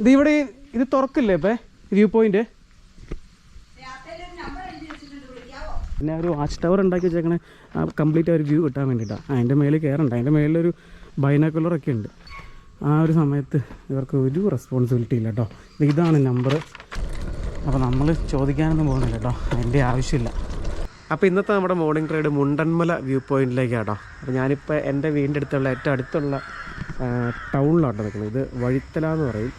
ഇത് ഇവിടെ ഇത് തുറക്കില്ലേ ഇപ്പം? View point. പിന്നെ ഒരു വാച്ച് ടവർ ഉണ്ടാക്കി വെച്ചേക്കണേ. ആ കംപ്ലീറ്റ് ഒരു വ്യൂ കിട്ടാൻ വേണ്ടിയിട്ടാണ് അതിന്റെ മേളിൽ കയറണ്ട അതിന്റെ മേളിലൊരു ബൈനാക്കുലറൊക്കെ ഉണ്ട്. ആ ഒരു സമയത്ത് ഇവർക്ക് ഒരു റെസ്പോൺസിബിലിറ്റി ഇല്ല കേട്ടോ ഇതാണ് നമ്പർ അപ്പോൾ നമ്മൾ ചോദിക്കാനൊന്നും പോകുന്നില്ല കേട്ടോ അതിന്റെ ആവശ്യമില്ല. അപ്പോൾ ഇന്നത്തെ നമ്മുടെ മോർണിംഗ് റൈഡ് മുണ്ടന്മല വ്യൂ പോയിന്റിലേക്കാണ് കേട്ടോ അപ്പോൾ ഞാനിപ്പോൾ എന്റെ വീടിന്റെ അടുത്തുള്ള ഏറ്റവും അടുത്തുള്ള ടൗണിലാണ് നിൽക്കുന്നത്. ഇത് വഴിത്തല എന്ന് പറയും.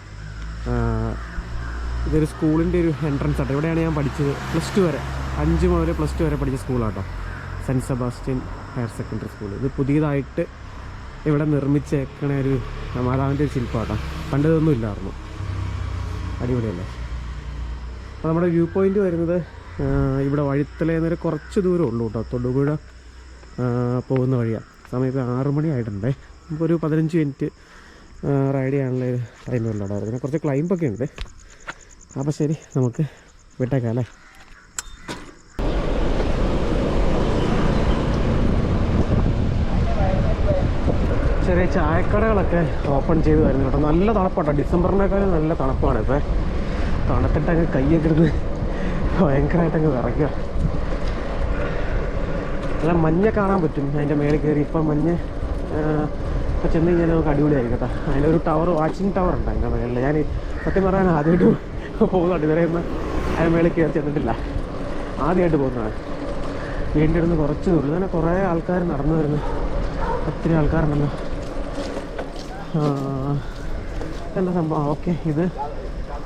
ഇതൊരു സ്കൂളിന്റെ ഒരു എൻട്രൻസ് ആട്ടോ. ഇവിടെയാണ് ഞാൻ പഠിച്ചത്. പ്ലസ് ടു വരെ. അഞ്ച് മുതൽ പ്ലസ് ടു വരെ പഠിച്ച സ്കൂളാട്ടോ Saint Sebastian higher secondary school ഇത് പുതിയതായിട്ട് ഇവിടെ നിർമ്മിച്ചേക്കണ ഒരു മാതാവിന്റെ ഒരു ശില്പമാട്ടോ. പണ്ട് ഇതൊന്നും ഇല്ലായിരുന്നു. അടിപൊളിയല്ലേ? അപ്പോൾ നമ്മുടെ വ്യൂ പോയിന്റ് വരുന്നത് ഇവിടെ വഴിത്തലയിൽ നേരെ കുറച്ച് ദൂരം ഉള്ളൂ കേട്ടോ. തൊടുപുഴ പോകുന്ന വഴിയാണ് സമയം ഇപ്പോൾ ആറ് ആയിട്ടുണ്ടേ. നമുക്കൊരു പതിനഞ്ച് മിനിറ്റ് റൈഡ് ചെയ്യാനുള്ള ഒരു ടൈം ഉള്ളൂ അവിടെ പിന്നെ കുറച്ച് ക്ലൈമ്പൊക്കെ ഉണ്ട്. അപ്പോൾ ശരി നമുക്ക് വിട്ടേക്കാം അല്ലേ? ചെറിയ ചായക്കടകളൊക്കെ ഓപ്പൺ ചെയ്ത് വരുന്നു കേട്ടോ. നല്ല തണുപ്പാട്ടോ ഡിസംബറിനേക്കാളും നല്ല തണുപ്പാണ് ഇപ്പം. തണുത്തിട്ടങ്ങ് കയ്യൊക്കെ എടുത്ത് ഭയങ്കരമായിട്ടങ്ങ് വിറയ്ക്കുക. നല്ല മഞ്ഞ കാണാൻ പറ്റും. അതിന്റെ മേളിൽ കയറി ഇപ്പം മഞ്ഞ് ഇപ്പം ചെന്ന് കഴിഞ്ഞാൽ നമുക്ക് അടിപൊളിയായിരിക്കും കേട്ടോ. അതിന്റെ ഒരു ടവർ വാച്ചിങ് ടവർ ഉണ്ട് അതിന്റെ മേളിൽ ഞാൻ സത്യം പറയാൻ ആദ്യമായിട്ട് പോകുന്നുണ്ട് ഇതുവരെ ഒന്ന് അതിന്റെ മേളിൽ കയറി ചെന്നിട്ടില്ല. ആദ്യമായിട്ട് പോകുന്നതാണ്. വീടിന്റെ അടുത്ത് കുറച്ച് ദൂരം. തന്നെ കുറേ ആൾക്കാർ നടന്നു വരുന്നു. ഒത്തിരി ആൾക്കാരുണ്ടല്ലോ. എന്താ സംഭവം? ഓക്കെ ഇത്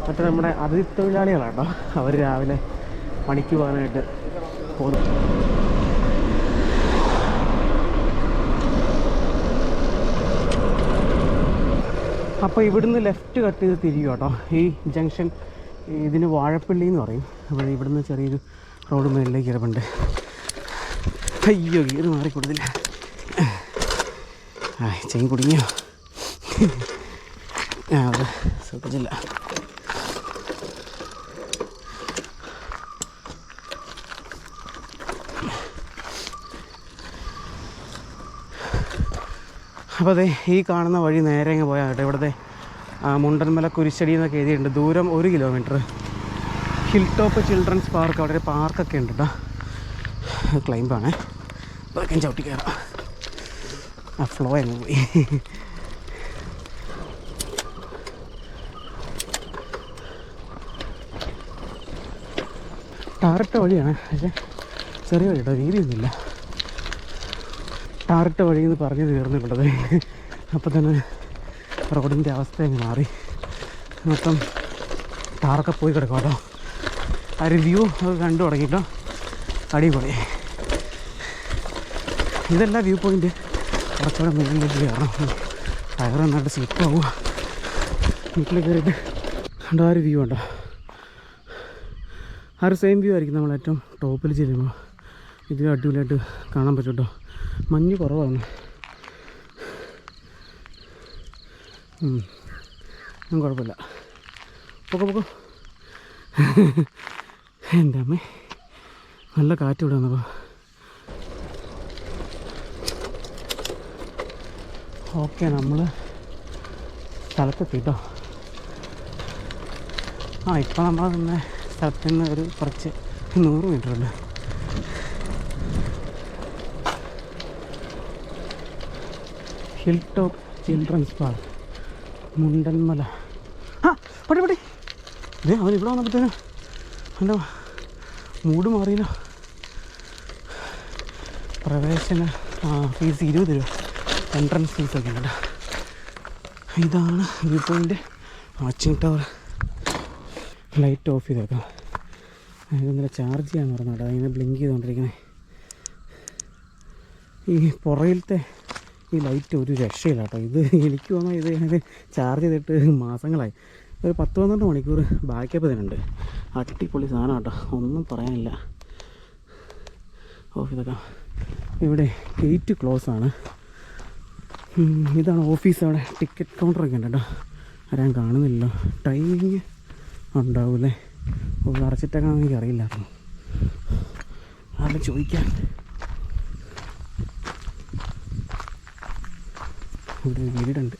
മറ്റേ നമ്മുടെ അതിഥി തൊഴിലാളികളാണ് കേട്ടോ. അവർ രാവിലെ പണിക്ക് പോകാനായിട്ട് പോകുന്നു അപ്പോൾ ഇവിടുന്ന് ലെഫ്റ്റ് കട്ട് ചെയ്ത് തിരിയുക കേട്ടോ. ഈ ജംഗ്ഷൻ ഇതിന് വാഴപ്പള്ളി എന്ന് പറയും. അപ്പോൾ ഇവിടുന്ന് ചെറിയൊരു റോഡ് മേളിലേക്ക് കിടപ്പുണ്ട് അയ്യോ ഗീർ മാറി കൊടുത്തില്ല. ആ ചെയിൻ കുടുങ്ങിയോ? ആ അത് ശ്രദ്ധിച്ചില്ല. അപ്പോൾ അതെ ഈ കാണുന്ന വഴി നേരെ അങ്ങ് പോയാൽ കേട്ടോ. ഇവിടുത്തെ മുണ്ടൻമല കുരിശടി എന്നൊക്കെ എഴുതിയിട്ടുണ്ട്. ദൂരം ഒരു kilometre. Hill top children's park അവിടെ ഒരു പാർക്കൊക്കെ ഉണ്ട് കേട്ടോ. ക്ലൈമ്പാണേ അതൊക്കെ ചവിട്ടി കയറാം. ആ ഫ്ലോ അങ്ങ് പോയി. ടാറിട്ട വഴിയാണ്. പക്ഷേ ചെറിയ വഴി കേട്ടോ ടാറിട്ട വഴി എന്ന് പറഞ്ഞു തീർന്നിട്ടുള്ളത് അപ്പം തന്നെ റോഡിന്റെ അവസ്ഥ അങ്ങ് മാറി. മൊത്തം ടാറൊക്കെ പോയി കിടക്കും കേട്ടോ. ആ ഒരു വ്യൂ ഒക്കെ കണ്ടു തുടങ്ങിട്ടോ. അടിപൊളി. ഇതല്ല വ്യൂ പോയിന്റ് കുറച്ചുകൂടെ മുന്നിലേക്ക് കയറണം. ടയർ നന്നായിട്ട് സ്ലിപ്പ് ആവുക. വീട്ടിൽ കയറിയിട്ട് കണ്ടോ ആ ഒരു വ്യൂ ഉണ്ടോ? ആ ഒരു സെയിം വ്യൂ ആയിരിക്കും നമ്മൾ ഏറ്റവും ടോപ്പിൽ ചെല്ലുമ്പോൾ. ഇതിൽ അടിപൊളിയായിട്ട് കാണാൻ പറ്റും കേട്ടോ. മഞ്ഞ് കുറവാണ്. ഒന്നും കുഴപ്പമില്ല. പൊക്കോ പൊക്കോ. എന്റെ അമ്മേ നല്ല കാറ്റ് ഇവിടെ വന്നപ്പോൾ ഓക്കെ നമ്മൾ സ്ഥലത്തെത്തി കേട്ടോ ആ ഇപ്പം നമ്മൾ നിന്ന സ്ഥലത്ത് നിന്ന് ഒരു കുറച്ച് നൂറ് മീറ്റർ ഉണ്ട് hill top children's park Mundanmala ആ പടി പടി. ഇതേ അവൻ ഇവിടെ വന്നപ്പോഴത്തേനും എന്റെ മൂഡ് മാറിയല്ലോ. പ്രവേശന ഫീസ് ഇരുപത് രൂപ. എൻട്രൻസ് ഫീസൊക്കെ ഉണ്ട് ഇതാണ് view point watching tower. Light off ചെയ്തേക്കാം. ഇന്നലെ ചാർജ് ചെയ്യാൻ പറഞ്ഞാൽ അതിനെ ബ്ലിങ്ക് ചെയ്തുകൊണ്ടിരിക്കണേ ഈ പുറയിലത്തെ ഈ ലൈറ്റ് ഒരു രക്ഷയില്ല കേട്ടോ. ഇത് എനിക്ക് വന്നാൽ ഇത് ഞാൻ ചാർജ് ചെയ്തിട്ട് മാസങ്ങളായി. ഒരു പത്ത് പന്ത്രണ്ട് മണിക്കൂർ ബാക്കപ്പ് ഇതിനുണ്ട്. അടിപൊളി സാധനം കേട്ടോ. ഒന്നും പറയാനില്ല. ഓഫ് ഇതൊക്കെ ഇവിടെ ഗേറ്റ് ക്ലോസ് ആണ്. ഇതാണ് ഓഫീസ് അവിടെ. ടിക്കറ്റ് കൗണ്ടറൊക്കെ ഉണ്ട് കേട്ടോ. ആരാൻ കാണുന്നില്ലല്ലോ ടൈമിങ് ഉണ്ടാവൂലേ ഓ ആണെന്ന് എനിക്ക് അറിയില്ലായിരുന്നു ആരും ചോദിക്കാൻ. ഒരു വീടുണ്ട്.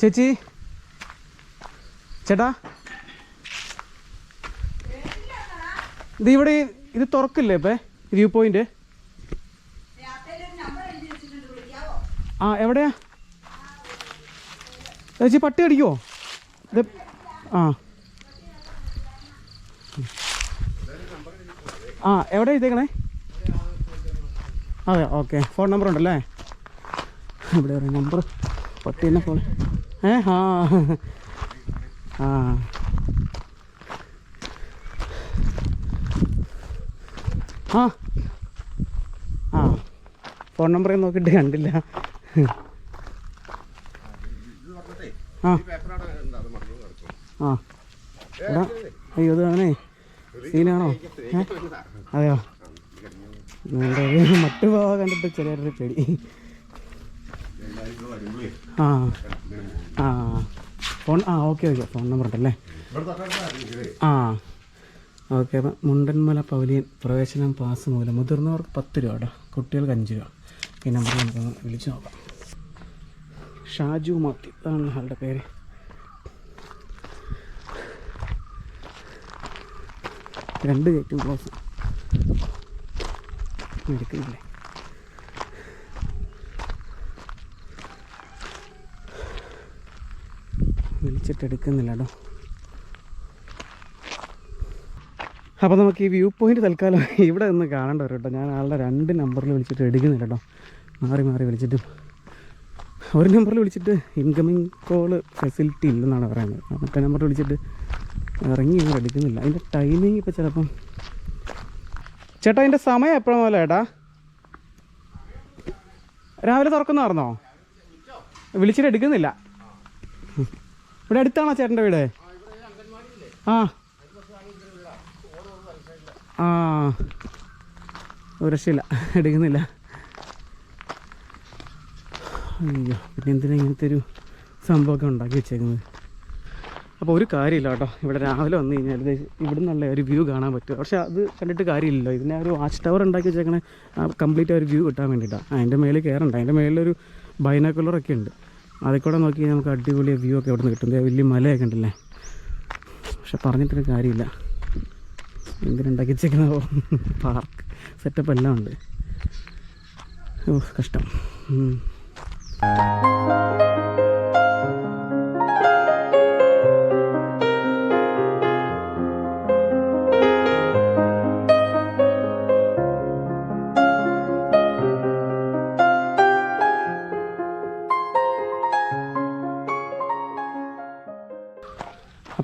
ചേച്ചി. ചേട്ടാ. ഇത് ഇവിടെ ഇത് തുറക്കില്ലേ ഇപ്പേ? വ്യൂ പോയിന്റ് ആ എവിടെയാ? ചേച്ചി പട്ടി അടിക്കുമോ ഇത് ആ. ആ എവിടെ എഴുതേക്കണേ അതെ ഓക്കെ ഫോൺ നമ്പർ ഉണ്ടല്ലേ? ഇവിടെ ഒരു നമ്പർ പട്ടീനെ ഫോൺ ഏ ആ. ആ. ആ. ആ. ഫോൺ നമ്പർ നോക്കിയിട്ട് കണ്ടില്ല. ആ. ആ. അയ്യോ അത് അങ്ങനെ സീനാണോ? അതെയോ? മട്ട് പോവാ കണ്ടിട്ട് ചെറിയൊരു പേടി. ആ ആ. ഫോൺ ആ ഓക്കെ ഓക്കെ. ഫോൺ നമ്പർ ഉണ്ടല്ലേ? ആ. ഓക്കെ അപ്പം മുണ്ടൻമല പവലിയൻ പ്രവേശനം പാസ് മൂലം മുതിർന്നവർക്ക് പത്ത് രൂപ കേട്ടോ. കുട്ടികൾക്ക് അഞ്ച് രൂപ. ഈ നമ്പർ നമുക്കൊന്ന് വിളിച്ചു നോക്കാം. ഷാജു മാത്യു. അതാണ് ആളുടെ പേര്. രണ്ട് ഗേറ്റും ക്ലോസ്. എടുക്കുന്നില്ലേ വിളിച്ചിട്ട് എടുക്കുന്നില്ല കേട്ടോ അപ്പോൾ നമുക്ക് ഈ വ്യൂ പോയിന്റ് തൽക്കാലം ഇവിടെ നിന്ന് കാണേണ്ട വരും കേട്ടോ. ഞാൻ ആളുടെ രണ്ട് നമ്പറിൽ വിളിച്ചിട്ട് എടുക്കുന്നില്ല കേട്ടോ മാറി മാറി വിളിച്ചിട്ടും. ഒരു നമ്പറിൽ വിളിച്ചിട്ട് ഇൻകമിങ് കോൾ ഫെസിലിറ്റി ഇല്ലെന്നാണ് പറയുന്നത്. മറ്റേ നമ്പറിൽ വിളിച്ചിട്ട് ഇറങ്ങി ഒന്നും എടുക്കുന്നില്ല. അതിന്റെ ടൈമിംഗ് ഇപ്പോൾ ചിലപ്പം ചേട്ടാ അതിന്റെ സമയം എപ്പോഴും പോലെ ഏട്ടാ? രാവിലെ തുറക്കുന്നതായിരുന്നോ? വിളിച്ചിട്ട് എടുക്കുന്നില്ല. ഇവിടെ അടുത്താണോ ചേട്ടന്റെ വീട്? ആ. ആ. ഒരു രക്ഷയില്ല. എടുക്കുന്നില്ല. അയ്യോ പിന്നെ എന്തിനാ ഇങ്ങനത്തെ ഒരു സംഭവമൊക്കെ ഉണ്ടാക്കി വെച്ചേക്കുന്നത്? അപ്പോൾ ഒരു കാര്യമില്ല കേട്ടോ. ഇവിടെ രാവിലെ വന്നു കഴിഞ്ഞാൽ ഇവിടെ നിന്നുള്ള ഒരു വ്യൂ കാണാൻ പറ്റും പക്ഷേ അത് കണ്ടിട്ട് കാര്യമില്ലല്ലോ. ഇതിനെ ഒരു വാച്ച് ടവർ ഉണ്ടാക്കി വെച്ചേക്കണേ കംപ്ലീറ്റ് ഒരു വ്യൂ കിട്ടാൻ വേണ്ടിയിട്ടാണ് അതിന്റെ മേളിൽ കയറണ്ട അതിന്റെ മേളിലൊരു ബൈനാക്കുലറൊക്കെ ഉണ്ട്. അതിൽ കൂടെ നോക്കി നമുക്ക് അടിപൊളി വ്യൂ ഒക്കെ ഇവിടെ നിന്ന് കിട്ടും വലിയ മലയൊക്കെ ഉണ്ടല്ലേ? പക്ഷെ പറഞ്ഞിട്ടൊരു കാര്യമില്ല. എന്തിനുണ്ടാക്കി വെച്ചേക്കുന്നതോ പാർക്ക് സെറ്റപ്പ് എല്ലാം ഉണ്ട്. ഓ കഷ്ടം.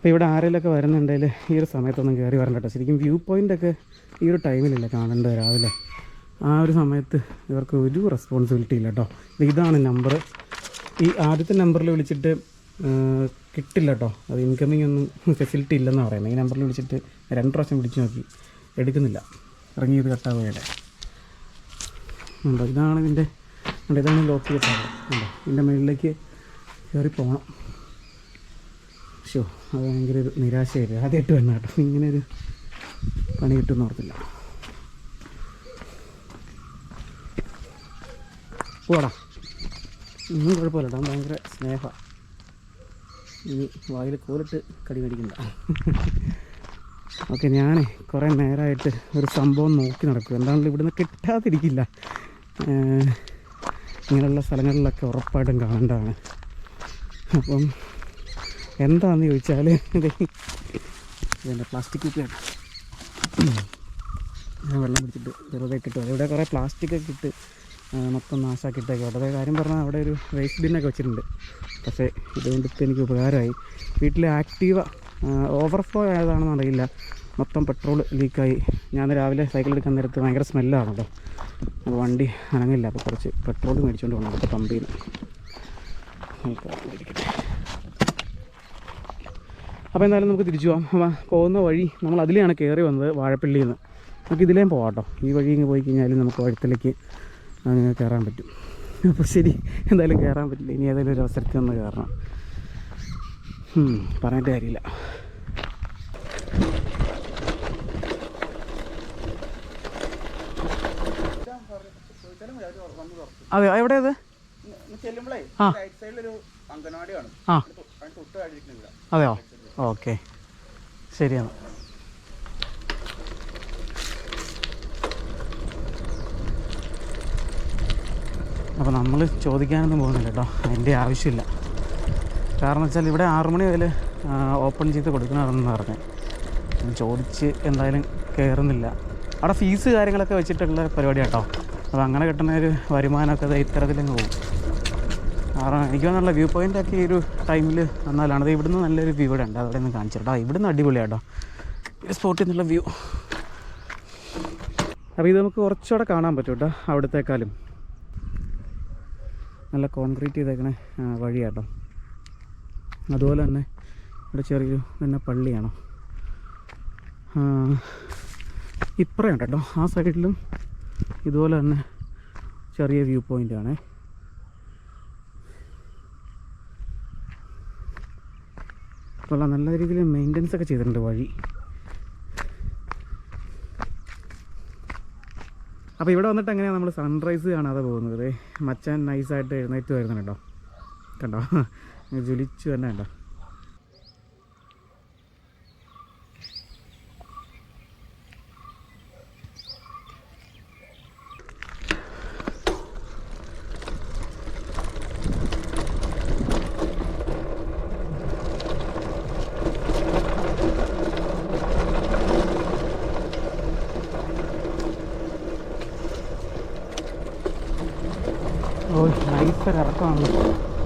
അപ്പോൾ ഇവിടെ ആരെങ്കിലുമൊക്കെ വരുന്നുണ്ടെങ്കിൽ ഈ ഒരു സമയത്തൊന്നും കയറി വരണ്ട കേട്ടോ ശരിക്കും വ്യൂ പോയിന്റൊക്കെ ഈ ഒരു ടൈമിലല്ല കാണേണ്ടത് രാവിലെ. ആ ഒരു സമയത്ത് ഇവർക്ക് ഒരു റെസ്പോൺസിബിലിറ്റി ഇല്ല കേട്ടോ ഇതാണ് നമ്പർ ഈ ആദ്യത്തെ നമ്പറിൽ വിളിച്ചിട്ട് കിട്ടില്ല കേട്ടോ അത് ഇൻകമ്മിങ് ഒന്നും ഫെസിലിറ്റി ഇല്ലെന്നാണ് പറയുന്നത് ഈ നമ്പറിൽ വിളിച്ചിട്ട് രണ്ട് പ്രാവശ്യം വിളിച്ച് നോക്കി. എടുക്കുന്നില്ല. ഇറങ്ങിയത് കട്ടാവുകയല്ലേ ഉണ്ടോ? ഇതാണ് ഇതിന്റെ ഇതാണ് ലോക്ക് ചെയ്തിട്ടുള്ളത് ഉണ്ടോ? ഇതിന്റെ മുകളിലേക്ക് കയറി പോകണം ഷോ അത് ഭയങ്കര ഒരു നിരാശയായിരുന്നു. ആദ്യമായിട്ട് വന്ന കേട്ടോ. ഇങ്ങനെ ഒരു പണി കിട്ടുമെന്ന് ഓർത്തില്ല. പോടാ. ഇന്നും കുഴപ്പമില്ല കേട്ടോ. ഭയങ്കര സ്നേഹ. ഇനി വായിൽ കോലിട്ട് കടി മേടിക്കണ്ട. ഓക്കെ ഞാൻ കുറേ നേരമായിട്ട് ഒരു സംഭവം നോക്കി നടക്കും എന്താണല്ലോ ഇവിടുന്ന് കിട്ടാതിരിക്കില്ല. ഇങ്ങനെയുള്ള സ്ഥലങ്ങളിലൊക്കെ ഉറപ്പായിട്ടും കാണേണ്ടതാണ്. അപ്പം എന്താണെന്ന് ചോദിച്ചാൽ ഇത് ഇതെന്റെ പ്ലാസ്റ്റിക് കുപ്പിയാണ്. ഞാൻ വെള്ളം പിടിച്ചിട്ട് വെറുതെ കിട്ടും അതിവിടെ കുറേ പ്ലാസ്റ്റിക് ഒക്കെ ഇട്ട് മൊത്തം നാശാക്കിയിട്ടൊക്കെ വെറുതെ കാര്യം പറഞ്ഞാൽ അവിടെ ഒരു വേസ്റ്റ് ബിന്നൊക്കെ വെച്ചിട്ടുണ്ട്. പക്ഷേ ഇതുകൊണ്ട് ഇപ്പം എനിക്ക് ഉപകാരമായി. വീട്ടിൽ ആക്റ്റീവ ഓവർഫ്ലോ ആയതാണെന്ന് അറിയില്ല. മൊത്തം പെട്രോൾ ലീക്കായി ഞാൻ രാവിലെ സൈക്കിൾ എടുക്കാൻ നേരത്ത് ഭയങ്കര സ്മെല്ലാണല്ലോ അപ്പോൾ വണ്ടി അനങ്ങില്ല അപ്പോൾ കുറച്ച് പെട്രോൾ മേടിച്ചുകൊണ്ട് പോകണം അവിടുത്തെ പമ്പിൽ നിന്ന് അപ്പോൾ എന്തായാലും നമുക്ക് തിരിച്ചു പോകാം പോകുന്ന വഴി നമ്മൾ അതിലെയാണ് കയറി വന്നത് വാഴപ്പള്ളിയിൽ നിന്ന്. നമുക്ക് ഇതിലേയും പോകാം കേട്ടോ. ഈ വഴി ഇങ്ങ് പോയി കഴിഞ്ഞാൽ നമുക്ക് വഴുത്തിലേക്ക് അങ്ങനെ കയറാൻ പറ്റും. അപ്പോൾ ശരി എന്തായാലും കയറാൻ പറ്റില്ല. ഇനി ഏതെങ്കിലും ഒരു അവസരത്തിൽ ഒന്ന് കയറണം. പറഞ്ഞിട്ട് കാര്യമില്ല. അതെ? എവിടെയത് ചെല്ലുമ്പോഴേ ആ. അതെയോ? ഓക്കെ. ശരിയാണ് അപ്പോൾ നമ്മൾ ചോദിക്കാനൊന്നും പോകുന്നില്ല കേട്ടോ. അതിന്റെ ആവശ്യമില്ല. കാരണം വെച്ചാൽ ഇവിടെ ആറു മണി വരെ ഓപ്പൺ ചെയ്ത് കൊടുക്കണമെന്ന് പറഞ്ഞു. ചോദിച്ച് എന്തായാലും കയറുന്നില്ല അവിടെ ഫീസ് കാര്യങ്ങളൊക്കെ വെച്ചിട്ടുള്ള പരിപാടി കേട്ടോ അപ്പോൾ അങ്ങനെ കിട്ടുന്ന ഒരു വരുമാനമൊക്കെ ഇത്തരത്തിലങ്ങ് പോകും. എനിക്ക് നല്ല വ്യൂ പോയിന്റ് ഒക്കെ ഈ ഒരു ടൈമിൽ വന്നാലാണ്. അത് ഇവിടുന്ന് നല്ലൊരു വ്യൂ ഇവിടെ ഉണ്ട്. അവിടെ നിന്ന് കാണിച്ചിട്ടോ ഇവിടുന്ന് അടിപൊളിയാട്ടോ. ഒരു സ്പോട്ടിൽ നിന്നുള്ള വ്യൂ അപ്പോൾ ഇത് നമുക്ക് കുറച്ചുകൂടെ കാണാൻ പറ്റും കേട്ടോ അവിടത്തേക്കാളും. നല്ല കോൺക്രീറ്റ് ചെയ്തേക്കണ വഴിയാട്ടോ. അതുപോലെ തന്നെ ഇവിടെ ചെറിയൊരു പിന്നെ പള്ളിയാണോ. ഇപ്പറയുണ്ട് കേട്ടോ. ആ സൈഡിലും ഇതുപോലെ തന്നെ ചെറിയ വ്യൂ പോയിന്റ് കൊള്ളാം. നല്ല രീതിയിൽ മെയിന്റനൻസ് ഒക്കെ ചെയ്തിട്ടുണ്ട് വഴി. അപ്പോൾ ഇവിടെ വന്നിട്ട് എങ്ങനെയാണ് നമ്മൾ സൺറൈസ് കാണാതെ പോകുന്നത്? മച്ചാൻ നൈസായിട്ട് എഴുന്നേറ്റ് വരുന്നുണ്ടോ കണ്ടോ? ജ്വലിച്ചു തന്നെ കണ്ടോ ഓ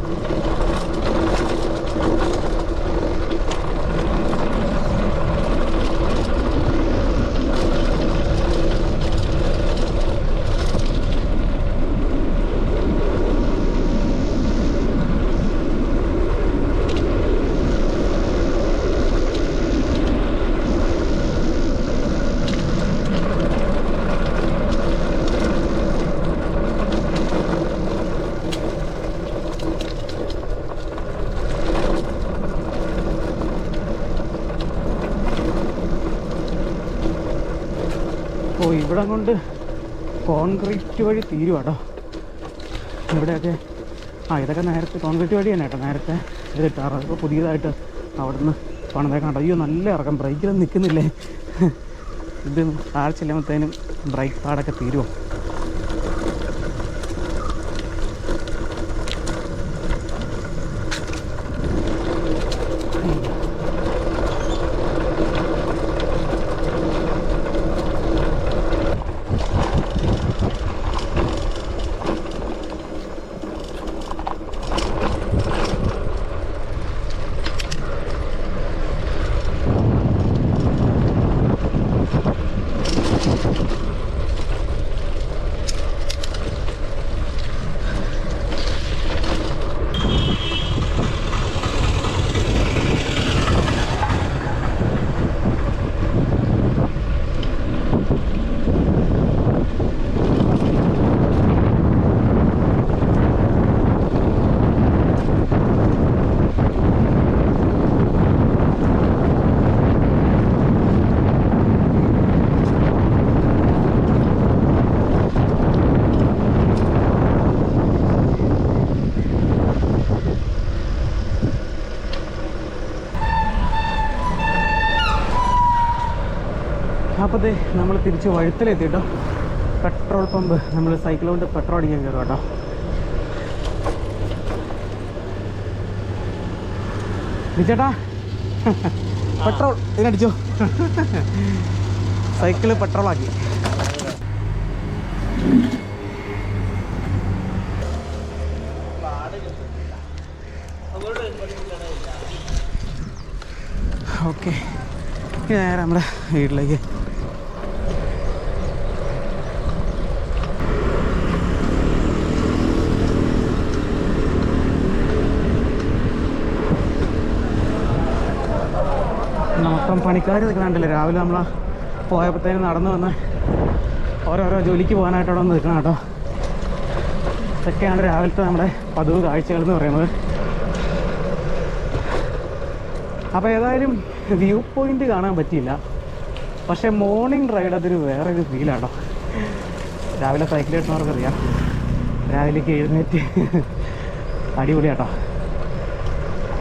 നൈസ് ഒരു ഇവിടെ കൊണ്ട് കോൺക്രീറ്റ് വഴി തീരുവാട്ടോ ഇവിടെയൊക്കെ ആ ഇതൊക്കെ നേരത്തെ കോൺക്രീറ്റ് വഴി തന്നെ കേട്ടോ. നേരത്തെ ഇത് ഇട്ടാറ് ഇപ്പോൾ പുതിയതായിട്ട് അവിടുന്ന് പണിതേക്കാണ്ടോ അയ്യോ നല്ല ഇറക്കം. ബ്രേക്കിലൊന്നും നിൽക്കുന്നില്ലേ ഇത് താഴെ ചെല്ലുമ്പോഴത്തേനും ബ്രേക്ക് പാടൊക്കെ തീരുമോ you അപ്പോൾ നമ്മൾ തിരിച്ച് വഴുത്തിലെത്തി കേട്ടോ പെട്രോൾ പമ്പ് നമ്മൾ സൈക്കിൾ കൊണ്ട് പെട്രോൾ അടിക്കാൻ കയറും കേട്ടോ ചേട്ടാ പെട്രോൾ ഇതിനടിച്ചോ സൈക്കിൾ പെട്രോളാക്കി. ഓക്കെ നേരെ നമ്മുടെ വീട്ടിലേക്ക് മൊത്തം പണിക്കാർ നിൽക്കണുണ്ടല്ലേ രാവിലെ നമ്മൾ പോയപ്പോഴത്തേനും നടന്നു വന്ന് ഓരോരോ ജോലിക്ക് പോകാനായിട്ട് വന്ന് നിൽക്കണം കേട്ടോ. ഇതൊക്കെയാണ് രാവിലത്തെ നമ്മുടെ പതിവ് കാഴ്ചകൾ എന്ന് പറയുന്നത്. അപ്പോൾ ഏതായാലും വ്യൂ പോയിന്റ് കാണാൻ പറ്റിയില്ല. പക്ഷേ മോർണിംഗ് റൈഡ് അതിന് വേറെ ഒരു ഫീലാട്ടോ രാവിലെ സൈക്കിൾ കിട്ടുന്നവർക്കറിയാം. രാവിലേക്ക് എഴുന്നേറ്റ് അടിപൊളിയാട്ടോ.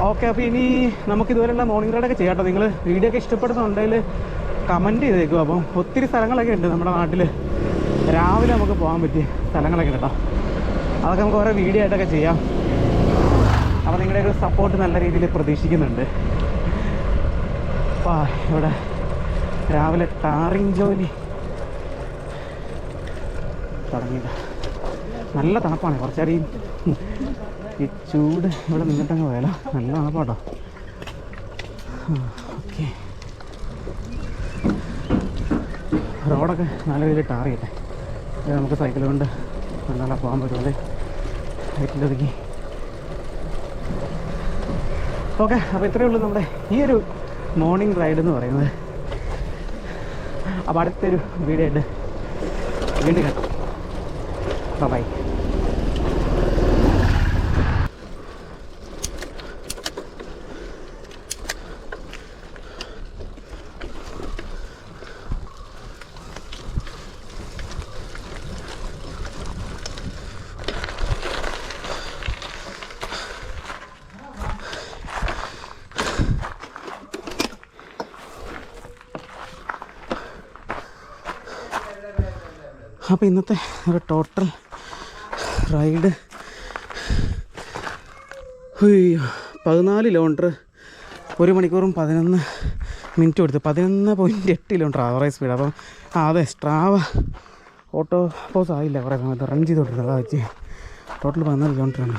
ഓക്കെ അപ്പോൾ ഇനി നമുക്ക് ഇതുപോലെയുള്ള മോർണിംഗ് റൈഡൊക്കെ ചെയ്യാം കേട്ടോ. നിങ്ങൾ വീഡിയോ ഒക്കെ ഇഷ്ടപ്പെടുന്നുണ്ടെങ്കിൽ കമന്റ് ചെയ്തേക്കും. അപ്പം ഒത്തിരി സ്ഥലങ്ങളൊക്കെ ഉണ്ട് നമ്മുടെ നാട്ടിൽ രാവിലെ നമുക്ക് പോകാൻ പറ്റിയ സ്ഥലങ്ങളൊക്കെ കേട്ടോ. അതൊക്കെ നമുക്ക് ഓരോ വീഡിയോ ആയിട്ടൊക്കെ ചെയ്യാം. അപ്പോൾ നിങ്ങളുടെ ഒരു സപ്പോർട്ട് നല്ല രീതിയിൽ പ്രതീക്ഷിക്കുന്നുണ്ട്. അപ്പോൾ ഇവിടെ രാവിലെ ടാറിങ് ജോലി തുടങ്ങിയിട്ട് നല്ല തണുപ്പാണ്. കുറച്ചേരം ഈ ചൂട് ഇവിടെ നിന്നിട്ടങ്ങ് പോയാലോ നല്ല തണുപ്പാട്ടോ ഓക്കെ. റോഡൊക്കെ നല്ല രീതിയിൽ ഇത് നമുക്ക് സൈക്കിൾ കൊണ്ട് നല്ല പോകാൻ പറ്റുമല്ലേ വീട്ടിലൊതുക്കി ഓക്കെ അപ്പോൾ ഇത്രയേ ഉള്ളൂ നമ്മുടെ ഈ ഒരു മോർണിംഗ് റൈഡ് എന്ന് പറയുന്നത്. അപ്പോൾ അടുത്തൊരു വീഡിയോ ആയിട്ട് വീണ്ടും കേട്ടോ ബൈ അപ്പോൾ ഇന്നത്തെ ഒരു ടോട്ടൽ റൈഡ് പതിനാല് കിലോമീറ്റർ ഒരു മണിക്കൂറും പതിനൊന്ന് മിനിറ്റ് കൊടുത്ത് പതിനൊന്ന് പോയിന്റ് എട്ട് കിലോമീറ്റർ ആവറേജ് സ്പീഡ് അപ്പം ആ അതെ സ്ട്രാവ ഓട്ടോ പോസ് ആയില്ല കുറേ സമയത്ത്. റൺ ചെയ്തോണ്ടിരുന്നത്. അതാ വെച്ച്. ടോട്ടൽ പതിനാല് കിലോമീറ്ററാണ്